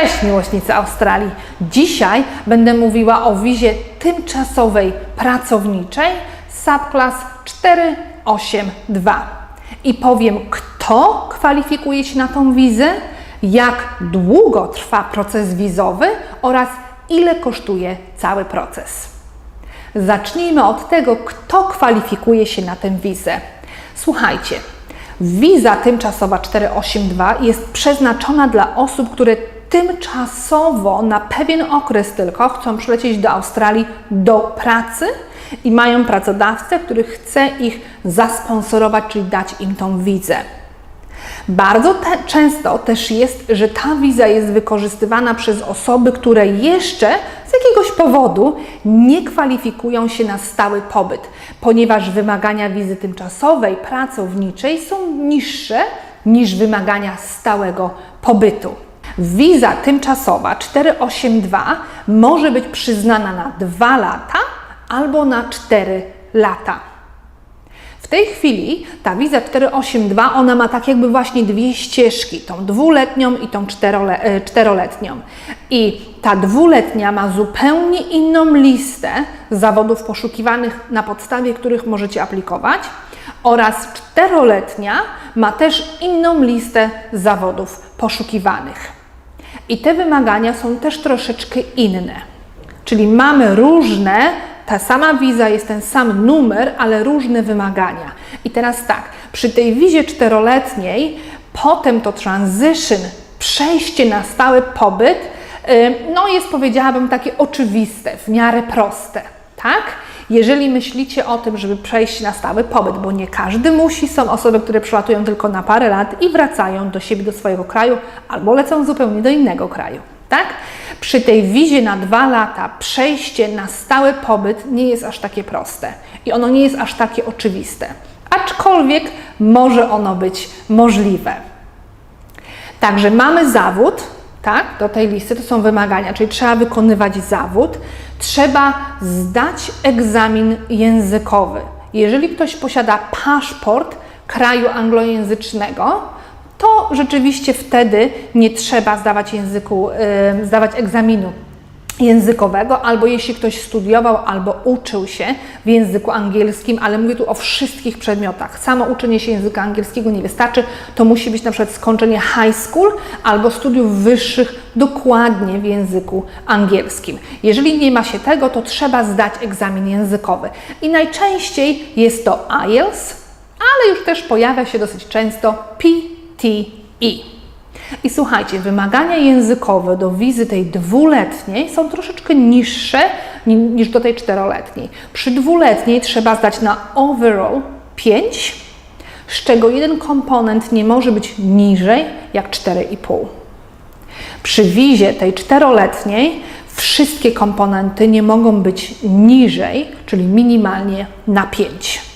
Cześć miłośnicy Australii. Dzisiaj będę mówiła o wizie tymczasowej pracowniczej subclass 482 i powiem, kto kwalifikuje się na tą wizę, jak długo trwa proces wizowy oraz ile kosztuje cały proces. Zacznijmy od tego, kto kwalifikuje się na tę wizę. Słuchajcie, wiza tymczasowa 482 jest przeznaczona dla osób, które tymczasowo na pewien okres tylko chcą przylecieć do Australii do pracy i mają pracodawcę, który chce ich zasponsorować, czyli dać im tą wizę. Bardzo te, często też jest, że ta wiza jest wykorzystywana przez osoby, które jeszcze z jakiegoś powodu nie kwalifikują się na stały pobyt, ponieważ wymagania wizy tymczasowej, pracowniczej są niższe niż wymagania stałego pobytu. Wiza tymczasowa 482 może być przyznana na 2 lata albo na 4 lata. W tej chwili ta wiza 482, ona ma tak jakby właśnie dwie ścieżki, tą dwuletnią i tą czterole, e, czteroletnią. I ta dwuletnia ma zupełnie inną listę zawodów poszukiwanych, na podstawie których możecie aplikować oraz czteroletnia ma też inną listę zawodów poszukiwanych. I te wymagania są też troszeczkę inne. Czyli mamy różne, ta sama wiza jest ten sam numer, ale różne wymagania. I teraz tak, przy tej wizie czteroletniej, potem to transition, przejście na stały pobyt, no jest powiedziałabym takie oczywiste, w miarę proste, tak? Jeżeli myślicie o tym, żeby przejść na stały pobyt, bo nie każdy musi, są osoby, które przylatują tylko na parę lat i wracają do siebie, do swojego kraju, albo lecą zupełnie do innego kraju. Tak? Przy tej wizie na dwa lata przejście na stały pobyt nie jest aż takie proste i ono nie jest aż takie oczywiste. Aczkolwiek może ono być możliwe. Także mamy zawód, tak, do tej listy to są wymagania, czyli trzeba wykonywać zawód, trzeba zdać egzamin językowy. Jeżeli ktoś posiada paszport kraju anglojęzycznego, to rzeczywiście wtedy nie trzeba zdawać, języku, zdawać egzaminu językowego, albo jeśli ktoś studiował albo uczył się w języku angielskim, ale mówię tu o wszystkich przedmiotach. Samo uczenie się języka angielskiego nie wystarczy, to musi być na przykład skończenie high school albo studiów wyższych dokładnie w języku angielskim. Jeżeli nie ma się tego, to trzeba zdać egzamin językowy. I najczęściej jest to IELTS, ale już też pojawia się dosyć często PTE. I słuchajcie, wymagania językowe do wizy tej dwuletniej są troszeczkę niższe niż do tej czteroletniej. Przy dwuletniej trzeba zdać na overall 5, z czego jeden komponent nie może być niżej jak 4,5. Przy wizie tej czteroletniej wszystkie komponenty nie mogą być niżej, czyli minimalnie na 5.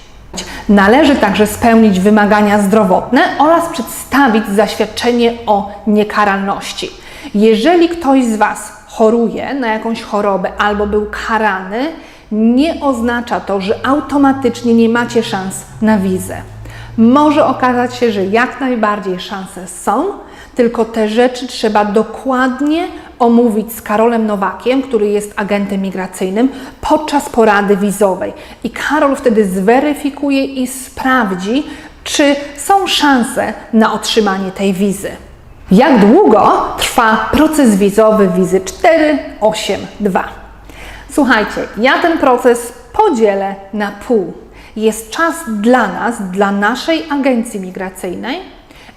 Należy także spełnić wymagania zdrowotne oraz przedstawić zaświadczenie o niekaralności. Jeżeli ktoś z Was choruje na jakąś chorobę albo był karany, nie oznacza to, że automatycznie nie macie szans na wizę. Może okazać się, że jak najbardziej szanse są, tylko te rzeczy trzeba dokładnie omówić z Karolem Nowakiem, który jest agentem migracyjnym, podczas porady wizowej. I Karol wtedy zweryfikuje i sprawdzi, czy są szanse na otrzymanie tej wizy. Jak długo trwa proces wizowy wizy 482? Słuchajcie, ja ten proces podzielę na pół. Jest czas dla nas, dla naszej agencji migracyjnej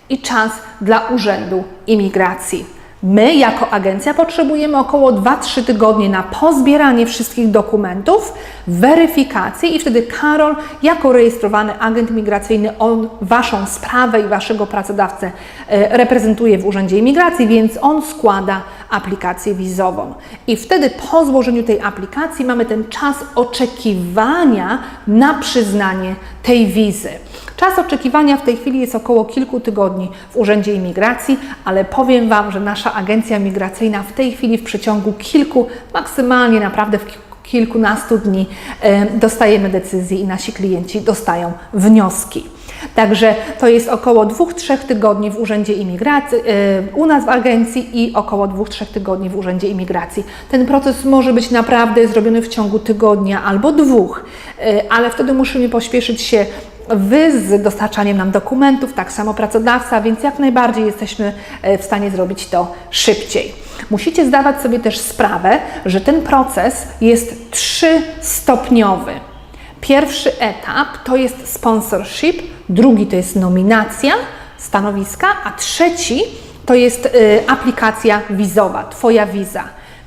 i czas dla Urzędu Imigracji. My, jako agencja, potrzebujemy około 2-3 tygodnie na pozbieranie wszystkich dokumentów, weryfikację i wtedy Karol, jako rejestrowany agent migracyjny, on Waszą sprawę i Waszego pracodawcę e, reprezentuje w Urzędzie Imigracji, więc on składa aplikację wizową. I wtedy po złożeniu tej aplikacji mamy ten czas oczekiwania na przyznanie tej wizy. Czas oczekiwania w tej chwili jest około kilku tygodni w Urzędzie Imigracji, ale powiem Wam, że nasza agencja migracyjna w tej chwili w przeciągu kilku, maksymalnie naprawdę w kilkunastu dni dostajemy decyzje i nasi klienci dostają wnioski. Także to jest około 2-3 tygodni w Urzędzie Imigracji, u nas w agencji i około 2-3 tygodni w Urzędzie Imigracji. Ten proces może być naprawdę zrobiony w ciągu tygodnia albo dwóch, yy, ale wtedy musimy pośpieszyć się Wy z dostarczaniem nam dokumentów, tak samo pracodawca, więc jak najbardziej jesteśmy e, w stanie zrobić to szybciej. Musicie zdawać sobie też sprawę, że ten proces jest trzystopniowy. Pierwszy etap to jest sponsorship, drugi to jest nominacja stanowiska, a trzeci to jest y, aplikacja wizowa, Twoja wiza.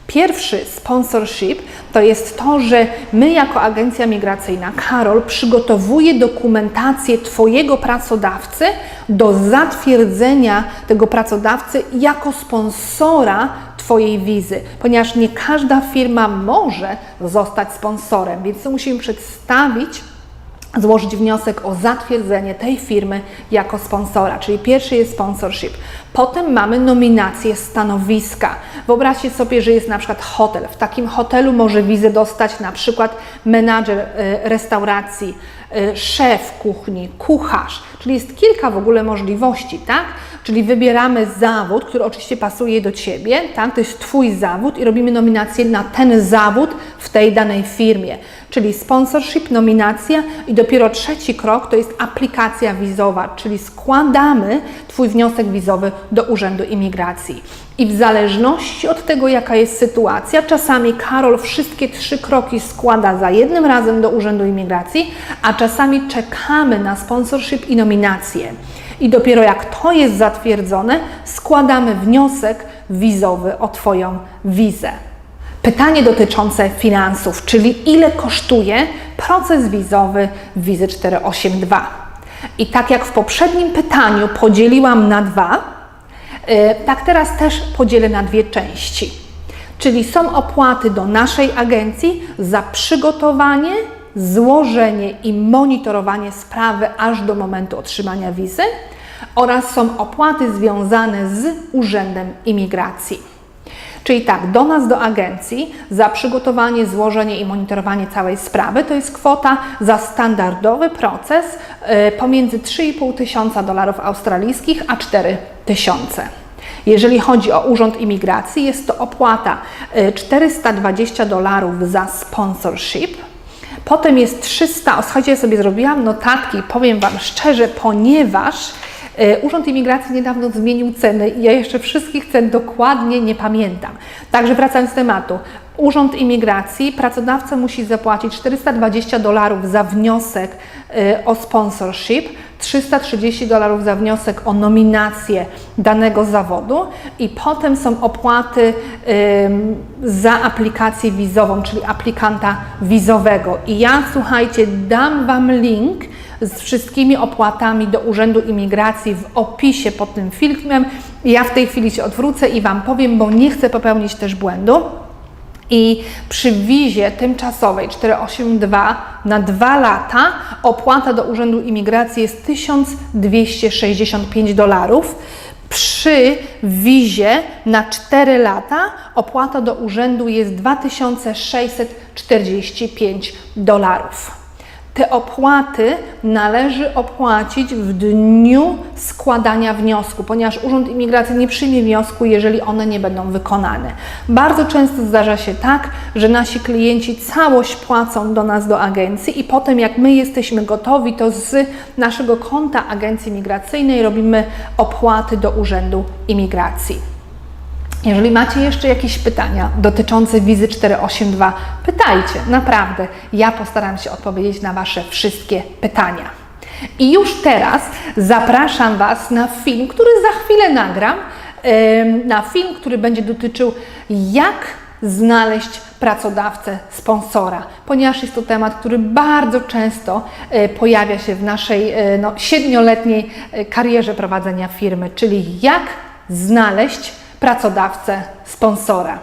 Pierwszy sponsorship to jest to, że my jako agencja migracyjna, Karol, przygotowuje dokumentację Twojego pracodawcy do zatwierdzenia tego pracodawcy jako sponsora Twojej wizy, ponieważ nie każda firma może zostać sponsorem, więc musimy przedstawić złożyć wniosek o zatwierdzenie tej firmy jako sponsora, czyli pierwszy jest sponsorship. Potem mamy nominację stanowiska. Wyobraźcie sobie, że jest na przykład hotel. W takim hotelu może wizę dostać na przykład menadżer y, restauracji, y, szef kuchni, kucharz, czyli jest kilka w ogóle możliwości, tak? Czyli wybieramy zawód, który oczywiście pasuje do Ciebie, tak? To jest Twój zawód i robimy nominację na ten zawód w tej danej firmie. Czyli sponsorship, nominacja i dopiero trzeci krok to jest aplikacja wizowa, czyli składamy Twój wniosek wizowy do Urzędu Imigracji. I w zależności od tego, jaka jest sytuacja, czasami Karol wszystkie trzy kroki składa za jednym razem do Urzędu Imigracji, a czasami czekamy na sponsorship i nominację. I dopiero jak to jest zatwierdzone, składamy wniosek wizowy o Twoją wizę. Pytanie dotyczące finansów, czyli ile kosztuje proces wizowy wizy 482. I tak jak w poprzednim pytaniu podzieliłam na dwa, tak teraz też podzielę na dwie części. Czyli są opłaty do naszej agencji za przygotowanie, złożenie i monitorowanie sprawy aż do momentu otrzymania wizy oraz są opłaty związane z Urzędem Imigracji. Czyli tak, do nas, do agencji, za przygotowanie, złożenie i monitorowanie całej sprawy to jest kwota za standardowy proces y, pomiędzy 3,5 tysiąca dolarów australijskich a 4 tysiące. Jeżeli chodzi o Urząd Imigracji, jest to opłata y, 420 dolarów za sponsorship. Potem jest 300, o słuchajcie, ja sobie zrobiłam notatki, powiem Wam szczerze, ponieważ Urząd Imigracji niedawno zmienił ceny i ja jeszcze wszystkich cen dokładnie nie pamiętam. Także wracając do tematu. Urząd Imigracji, pracodawca musi zapłacić 420 dolarów za wniosek e, o sponsorship, 330 dolarów za wniosek o nominację danego zawodu i potem są opłaty za aplikację wizową, czyli aplikanta wizowego. I ja, słuchajcie, dam Wam link z wszystkimi opłatami do Urzędu Imigracji w opisie pod tym filmem. Ja w tej chwili się odwrócę i Wam powiem, bo nie chcę popełnić też błędu. I przy wizie tymczasowej 482 na 2 lata opłata do Urzędu Imigracji jest 1265 dolarów. Przy wizie na 4 lata opłata do urzędu jest 2645 dolarów te opłaty należy opłacić w dniu składania wniosku, ponieważ Urząd Imigracji nie przyjmie wniosku, jeżeli one nie będą wykonane. Bardzo często zdarza się tak, że nasi klienci całość płacą do nas, do agencji i potem jak my jesteśmy gotowi, to z naszego konta agencji migracyjnej robimy opłaty do Urzędu Imigracji. Jeżeli macie jeszcze jakieś pytania dotyczące wizy 482, pytajcie, naprawdę. Ja postaram się odpowiedzieć na Wasze wszystkie pytania. I już teraz zapraszam Was na film, który za chwilę nagram, na film, który będzie dotyczył jak znaleźć pracodawcę, sponsora, ponieważ jest to temat, który bardzo często e, pojawia się w naszej e, no, siedmioletniej e, karierze prowadzenia firmy, czyli jak znaleźć pracodawcę, sponsora.